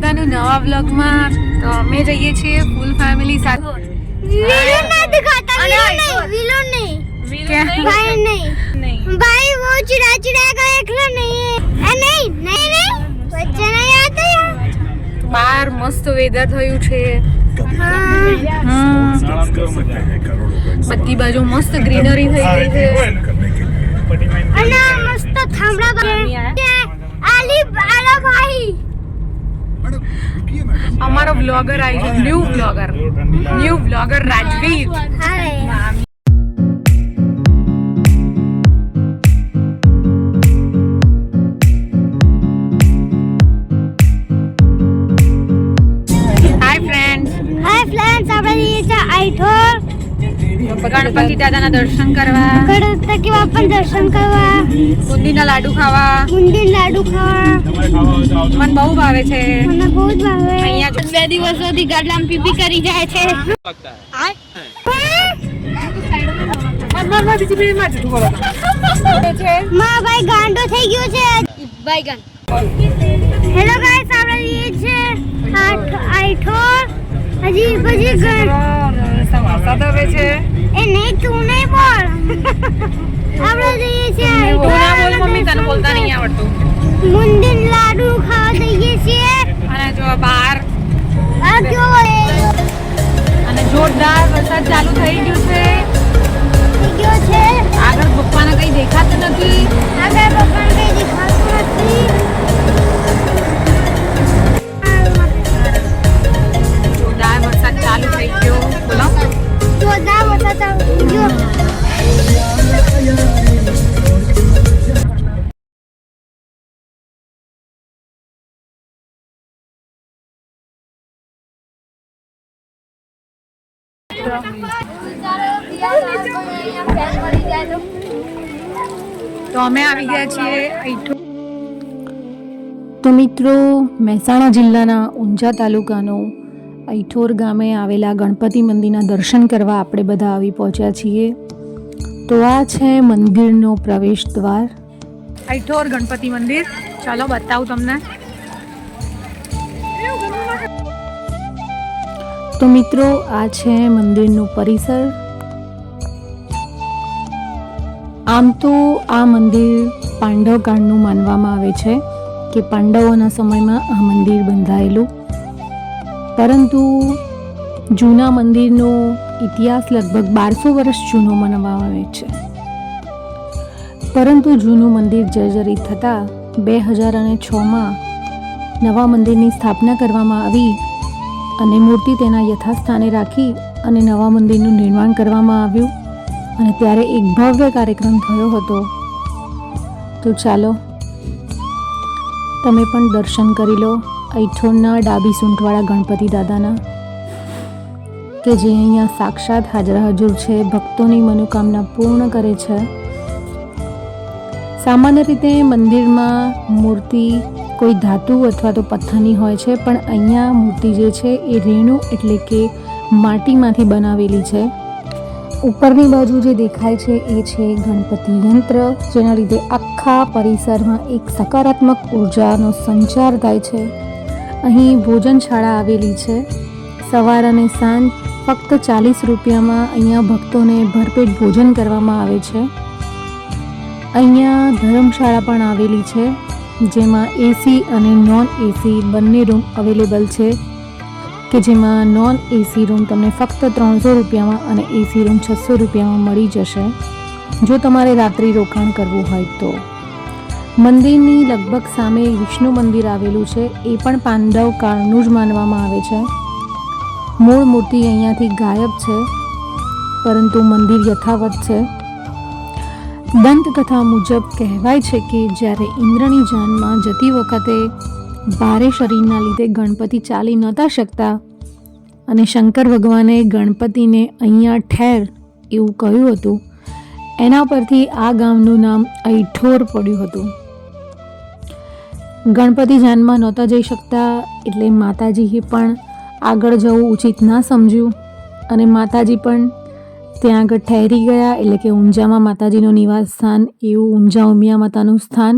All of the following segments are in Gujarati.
પોતાનું નવા બ્લોગમાં તો અમે જઈએ છીએ ફૂલ ફેમિલી સાથે. વિલો ના દિખાતા વિલો નહીં વિલો નહીં. ભાઈ નહીં. ભાઈ વો ચિડા ચિડા કરે એકલો નહીં. એ નહીં નહીં નહીં. વચ્ચે નહીં આવતો યાર? મસ્ત વેધર થયું છે. બધી બાજુ મસ્ત ગ્રીનરી થઈ ગઈ છે. અને મસ્ત થાંભલા બની આલી આલા ભાઈ. અમારો બ્લોગર આવી છે. New blogger new blogger Rajveer. Ganpati દાદાના દર્શન કરવા. ગણપતિ બાપા દર્શન કરવા. બુંદીના લાડુ ખાવા. બુંદી લાડુ ખાવા. મને બહુ ભાવે છે. મને બહુ જ ભાવે. અહીંયા બે દિવસોથી ગાડલામ પીપી કરી જાય છે. માં ભાઈ ગાંડો થઈ ગયો છે. બાયગન હેલો ગાઈસ આપણે લઈએ છે આઠ આઠો હજી પછી ગણ- સમોસા ધવે છે. એ નહીં તું નહીં બોલ. આપણે જઈએ છીએ ના બોલ મમ્મી તને બોલતા નહીં આવડતું. મુંદિન લાડુ ખાવા જઈએ છીએ. અને જો બહાર આ જો અને જોરદાર વરસાદ ચાલુ થઈ ગયું છે. થઈ ગયો છે. આગળ પપ્પાને કઈ દેખાતું નથી. તો અમે આવી ગયા છીએ તો મિત્રો મહેસાણા જિલ્લાના ઊંઝા તાલુકાનો ઐઠોર ગામે આવેલા ગણપતિ મંદિરના દર્શન કરવા આપણે બધા આવી પહોંચ્યા છીએ. તો આ છે મંદિરનો પ્રવેશ દ્વાર. અહીંઠોર ગણપતિ મંદિર. ચાલો બતાવું તમને. તો મિત્રો, આ છે મંદિરનું પરિસર. આમ તો આ મંદિર પાંડવ કાળનું માનવામાં આવે છે કે પાંડવોના સમયમાં આ મંદિર બંધાયેલું. પરંતુ જૂના મંદિરનો ઇતિહાસ લગભગ બારસો વર્ષ જૂનો માનવામાં આવે છે. પરંતુ જૂનું મંદિર જર્જરિત થતાં બે હજાર અને છમાં નવા મંદિરની સ્થાપના કરવામાં આવી અને મૂર્તિ તેના યથાસ્થાને રાખી અને નવા મંદિરનું નિર્માણ કરવામાં આવ્યું અને ત્યારે એક ભવ્ય કાર્યક્રમ થયો હતો. તો ચાલો, તમે પણ દર્શન કરી લો ઐઠોરના ડાબી સૂંઠવાળા ગણપતિ દાદાના, કે જે અહીંયા સાક્ષાત હાજર હજુર છે, ભક્તોની મનોકામના પૂર્ણ કરે છે. સામાન્ય રીતે મંદિરમાં મૂર્તિ કોઈ ધાતુ અથવા તો પથ્થરની હોય છે, પણ અહીંયા મૂર્તિ જે છે એ રેણુ એટલે કે માટીમાંથી બનાવેલી છે. ઉપરની બાજુ જે દેખાય છે એ છે ગણપતિ યંત્ર, જેના લીધે આખા પરિસરમાં એક સકારાત્મક ઉર્જાનો સંચાર થાય છે. અહીં ભોજનશાળા આવેલી છે. સવાર અને સાંજ ફક્ત ચાલીસ રૂપિયામાં અહીંયા ભક્તોને ભરપેટ ભોજન કરવામાં આવે છે. અહીંયા ધર્મશાળા પણ આવેલી છે. જેમાં એસી અને નોન એસી બંને રૂમ અવેલેબલ છે, કે જેમાં નોન એસી રૂમ તમને ફક્ત ત્રણસો રૂપિયામાં અને એસી રૂમ છસો રૂપિયામાં મળી જશે. જો તમારે રાત્રિ રોકાણ કરવું હોય તો. મંદિરની લગભગ સામે વિષ્ણુ મંદિર આવેલું છે, એ પણ પાંડવ કાળનું જ માનવામાં આવે છે. મૂળ મૂર્તિ અહીંયાથી ગાયબ છે, પરંતુ મંદિર યથાવત છે. દંતકથા મુજબ કહેવાય છે કે જ્યારે ઇન્દ્રની જાનમાં જતી વખતે ભારે શરીરના લીધે ગણપતિ ચાલી નહોતા શકતા અને શંકર ભગવાને ગણપતિને અહીંયા ઠેર એવું કહ્યું હતું, એના પરથી આ ગામનું નામ ઐઠોર પડ્યું હતું. ગણપતિ જાનમાં નહોતા જઈ શકતા એટલે માતાજીએ પણ આગળ જવું ઉચિત ના સમજ્યું અને માતાજી પણ ત્યાં આગળ ઠેરી ગયા એટલે કે ઊંઝામાં માતાજીનું નિવાસ સ્થાન, એવું ઊંઝા ઉમિયા માતાનું સ્થાન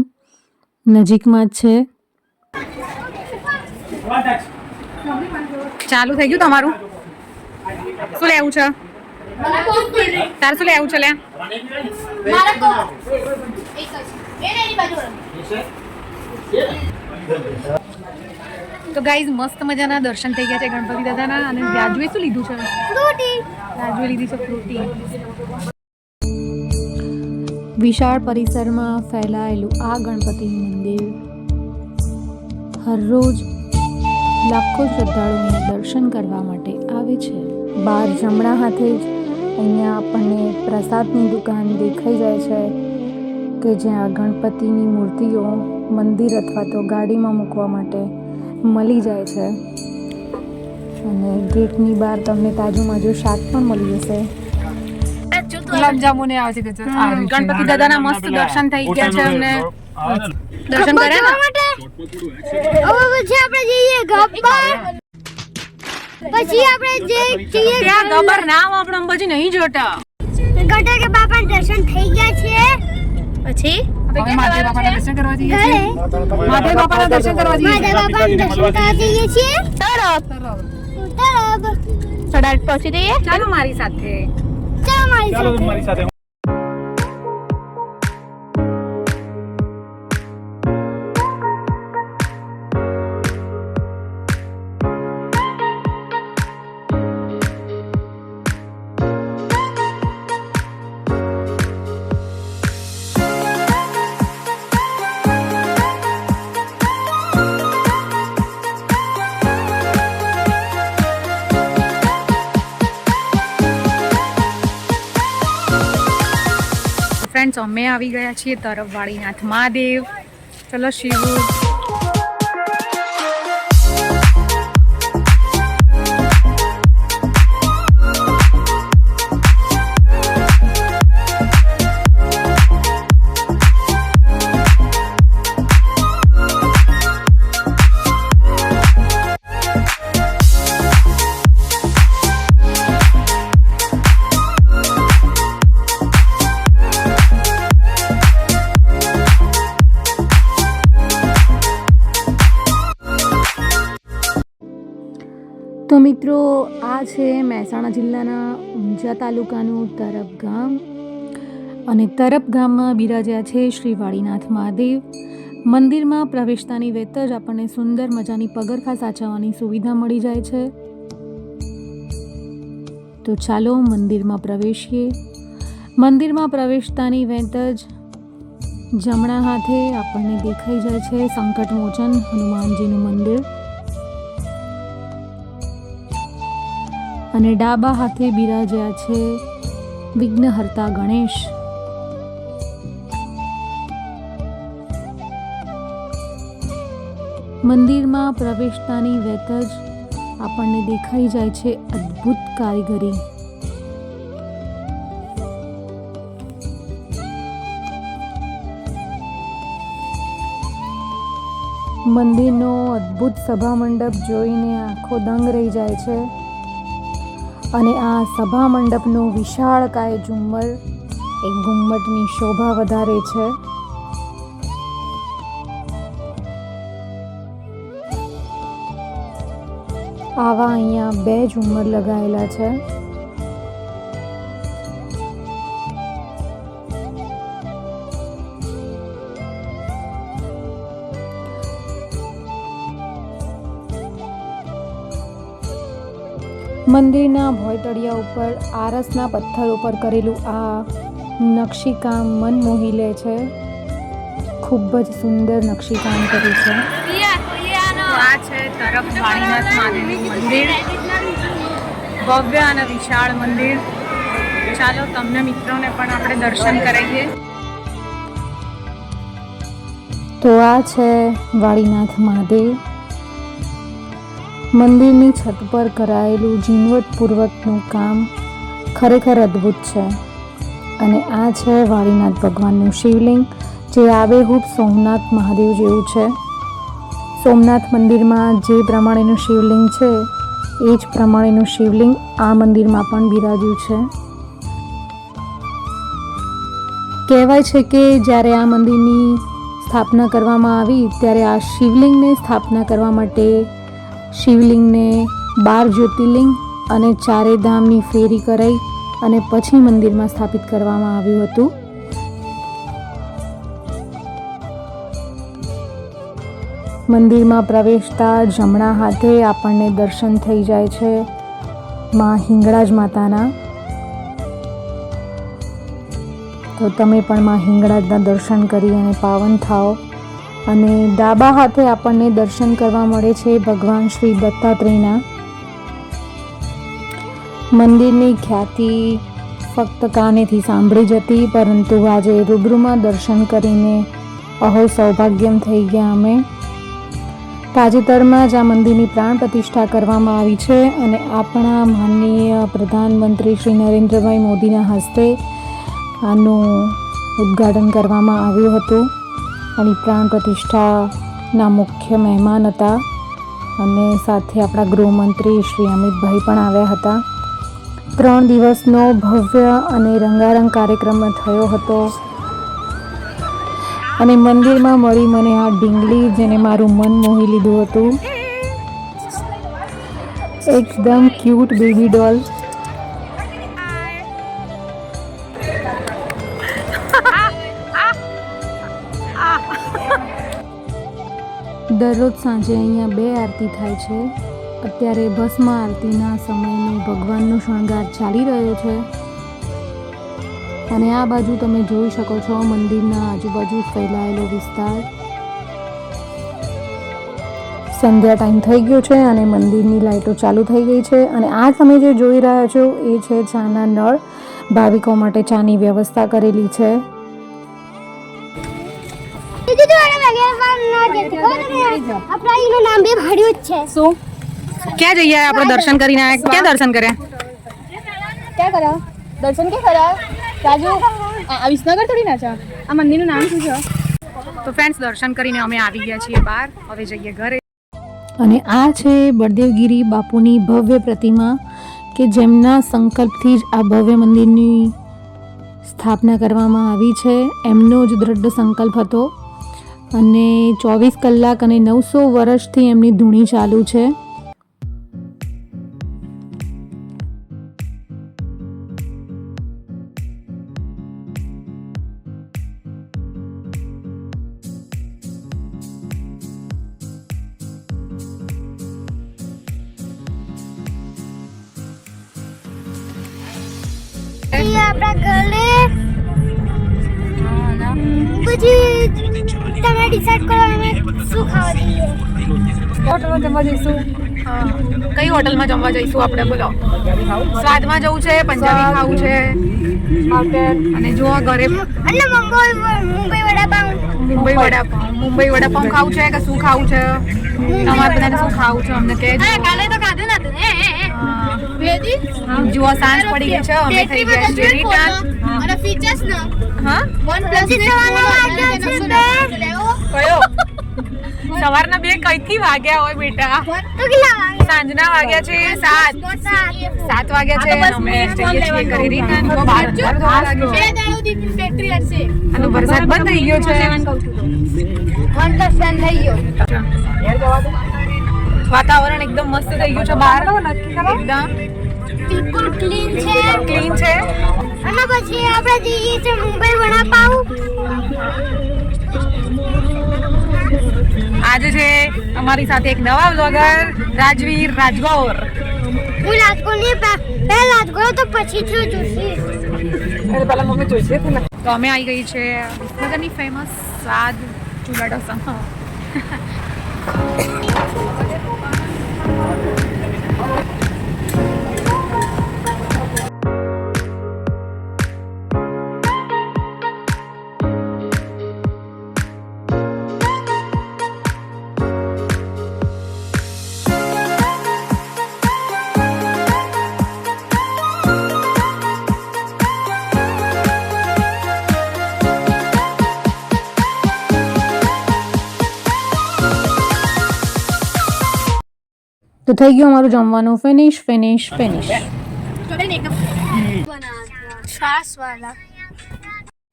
નજીકમાં જ છે. ચાલુ થઈ ગયું તમારું? શું લેવું છે? તારે શું લેવું છે લે? તો ગાઈઝ મસ્ત મજાના દર્શન થઈ ગયા છે ગણપતિ દાદાના અને રાજુએ શું લીધું છે? રાજુએ લીધી છે ફ્રૂટી. વિશાળ પરિસરમાં ફેલાયેલું આ ગણપતિ મંદિર હરરોજ લાખો શ્રદ્ધાળુઓને દર્શન કરવા માટે આવે છે. બહાર જમણા હાથે જ અહીંયા આપણને પ્રસાદની દુકાન દેખાઈ જાય છે કે જ્યાં ગણપતિની મૂર્તિઓ મંદિર અથવા તો ગાડીમાં મૂકવા માટે મળી જાય છે. અને ગેટની બહાર તમને તાજું માજું શાક પણ મળી જશે. ગુલાબજાંબુ ને આવે છે ગણપતિ દાદાના મસ્ત દર્શન થઈ ગયા છે અમને. દર્શન કર્યા ને? પછી આપણે જઈએ ગબ્બર. પછી આપણે જે જઈએ ત્યાં ગબ્બર. નામ આપણે અંબાજી નહીં જોતા. ગટર કે બાપા દર્શન થઈ ગયા છે. પછી? મહાદેવ બાપાના દર્શન કરવા જઈએ છીએ? મહાદેવ બાપાના દર્શન કરવા જઈએ માતા બાપાના દર્શન કરવા જઈએ છીએ? તરફ. તરફ. સડાટ પહોંચી જઈએ? ચાલો મારી સાથે. ચાલો મારી સાથે. ફ્રેન્ડ્સ અમે આવી ગયા છીએ તરફવાળીનાથ મહાદેવ. ચલો શિવ તો મિત્રો, આ છે મહેસાણા જિલ્લાના ઊંઝા તાલુકાનું તરફ ગામ અને તરફ ગામમાં બિરાજ્યા છે શ્રી વાળીનાથ મહાદેવ. મંદિરમાં પ્રવેશતાની વેત જ આપણને સુંદર મજાની પગરખા સાચવવાની સુવિધા મળી જાય છે. તો ચાલો મંદિરમાં પ્રવેશીએ. મંદિરમાં પ્રવેશતાની વેત જ જમણા હાથે આપણને દેખાઈ જાય છે સંકટ મોચન હનુમાનજીનું મંદિર. અને ડાબા હાથે બિરાજ્યા છે વિઘ્નહર્તા ગણેશ. મંદિરમાં પ્રવેશતાની વેત જ આપણને દેખાઈ જાય છે અદ્ભુત કારીગરી. મંદિરનો અદ્ભુત સભા મંડપ જોઈને આંખો દંગ રહી જાય છે. અને આ સભા મંડપનું વિશાળ કાય ઝુમ્મર એ ગુમ્મટની શોભા વધારે છે. આવા અહીંયા બે ઝુમ્મર લગાવેલા છે. મંદિરના ભોયતળિયા ઉપર આરસના પથ્થર ઉપર કરેલું આ નકશીકામ મન મોહી લે છે. ખૂબ જ સુંદર નકશીકામ કર્યું છે. આ છે તરફ વાણીનાથ મહાદેવનું મંદિર. ભવ્ય અને વિશાળ મંદિર. ચાલો તમને મિત્રોને પણ આપણે દર્શન કરાવીએ. તો આ છે વાળીનાથ મહાદેવ. મંદિરની છત પર કરાયેલું ઝીણવટપૂર્વકનું કામ ખરેખર અદ્ભુત છે. અને આ છે વાળીનાથ ભગવાનનું શિવલિંગ, જે આબેહૂબ સોમનાથ મહાદેવ જેવું છે. સોમનાથ મંદિરમાં જે પ્રમાણેનું શિવલિંગ છે, એ જ પ્રમાણેનું શિવલિંગ આ મંદિરમાં પણ બિરાજ્યું છે. કહેવાય છે કે જ્યારે આ મંદિરની સ્થાપના કરવામાં આવી, ત્યારે આ શિવલિંગને સ્થાપના કરવા માટે શિવલિંગને બાર જ્યોતિર્લિંગ અને ચારે ધામની ફેરી કરાઈ અને પછી મંદિરમાં સ્થાપિત કરવામાં આવ્યું હતું. મંદિરમાં પ્રવેશતા જમણા હાથે આપણને દર્શન થઈ જાય છે માં હિંગળાજ માતાના. તો તમે પણ માં હિંગળાજના દર્શન કરી અને પાવન થાઓ. અને ડાબા હાથે આપણને દર્શન કરવા મળે છે ભગવાન શ્રી દત્તાત્રેયના. મંદિરની ખ્યાતિ ફક્ત કાનેથી સાંભળી જતી, પરંતુ આજે રૂબરૂમાં દર્શન કરીને અહો સૌભાગ્યમ થઈ ગયા અમે. તાજેતરમાં જ આ મંદિરની પ્રાણ પ્રતિષ્ઠા કરવામાં આવી છે અને આપણા માનનીય પ્રધાનમંત્રી શ્રી નરેન્દ્રભાઈ મોદીના હસ્તે આનું ઉદ્ઘાટન કરવામાં આવ્યું હતું. અને પ્રાણ પ્રતિષ્ઠાના મુખ્ય મહેમાન હતા. અને સાથે આપણા ગૃહમંત્રી શ્રી અમિતભાઈ પણ આવ્યા હતા. ત્રણ દિવસનો ભવ્ય અને રંગારંગ કાર્યક્રમ થયો હતો. અને મંદિરમાં મળી મને આ ડીંગલી જેને મારું મન મોહી લીધું હતું. એકદમ ક્યુટ બેબી ડોલ. દરરોજ સાંજે અહીંયા બે આરતી થાય છે. અત્યારે ભસ્મ આરતીના સમયનો ભગવાનનો શણગાર ચાલી રહ્યો છે. અને આ બાજુ તમે જોઈ શકો છો મંદિરના આજુબાજુ ફેલાયેલો વિસ્તાર. સંધ્યા ટાઈમ થઈ ગયો છે અને મંદિરની લાઇટો ચાલુ થઈ ગઈ છે. અને આ તમે જે જોઈ રહ્યા છો એ છે ચાના નળ. ભાવિકો માટે ચાની વ્યવસ્થા કરેલી છે. આપણા એનું નામ બે ભાડ્યું જ છે. શું? ક્યાં જઈએ આપણે દર્શન કરીને આવ્યા ક્યાં દર્શન કર્યા? ક્યાં કર્યા? દર્શન ક્યાં કર્યા? રાજુ આ વિસનગર થોડી ના છે? આ મંદિરનું નામ શું છે? તો ફ્રેન્ડ્સ દર્શન કરીને અમે આવી ગયા છીએ બહાર. હવે જઈએ ઘરે. અને આ છે બળદેવગીરી બાપુની ભવ્ય પ્રતિમા કે જેમના સંકલ્પથી જ આ ભવ્ય મંદિરની સ્થાપના કરવામાં આવી છે. એમનો જ દ્રઢ સંકલ્પ હતો. અને ચોવીસ કલાક અને નવસો વર્ષથી એમની ધૂણી ચાલુ છે. શું ખાવા જઈએ હોટલમાં જમવા જઈશું. કઈ હોટલમાં જમવા જઈશું આપણે બોલો? સ્વાદમાં જવું છે પંજાબી ખાવું છે? અને જો ઘરે અને મુંબઈ વડાપાઉં. મુંબઈ વડાપાઉં મુંબઈ વડાપાઉં ખાવું છે કે શું ખાવું છે? તમારે બધાને શું ખાવું છે? અમને કે કાલે તો ખાધું નતું. ને જુઓ સાંજ પડી ગઈ છે અમે થઈ ગયા છે રિટર્ન અને ફીચર્સ ને. હા? વન પ્લસ કયો? સવારના બે કઈથી વાગ્યા હોય બેટા? સાંજના વાગ્યા છે સાત. સાત. વાગ્યા છે. અમે જઈએ છીએ ઘરે. રિટર્ન તો બાર બાર થવા છે. દાડો દી ફેક્ટરી હશે અને વરસાદ બંધ થઈ ગયો છે. વાતાવરણ એકદમ મસ્ત થઈ ગયું છે. બહાર એકદમ. બિલકુલ ક્લીન છે. ક્લીન છે. અને પછી આપણે જઈએ છીએ મુંબઈ વડાપાઉં. આજે છે અમારી સાથે એક નવા બ્લોગર રાજવીર રાજગોર. હું રાજકોટની પે- પહેલા રાજગોર તો પછી છું જોશી. તો અમે આવી ગઈ છે વિસનગરની ફેમસ સ્વાદ ચૂલા ઢોસા તો થઈ ગયું અમારું જમવાનું. ફિનિશ ફિનિશ ફિનિશ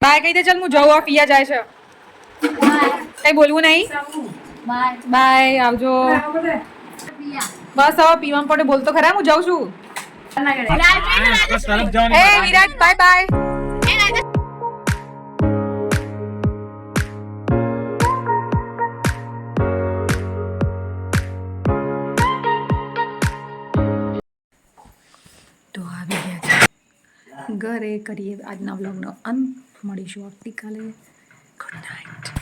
બાય કહી દે ચાલ હું જઉં આ પિયા જાય છે. કઈ બોલવું નહીં? બાય આવજો. બસ હવે પીવા પડે બોલતો ખરા હું જાઉં છું. એ વિરાટ બાય બાય ઘરે કરીએ આજના વ્લોગનો અંત. મળીશું આવતીકાલે. Good night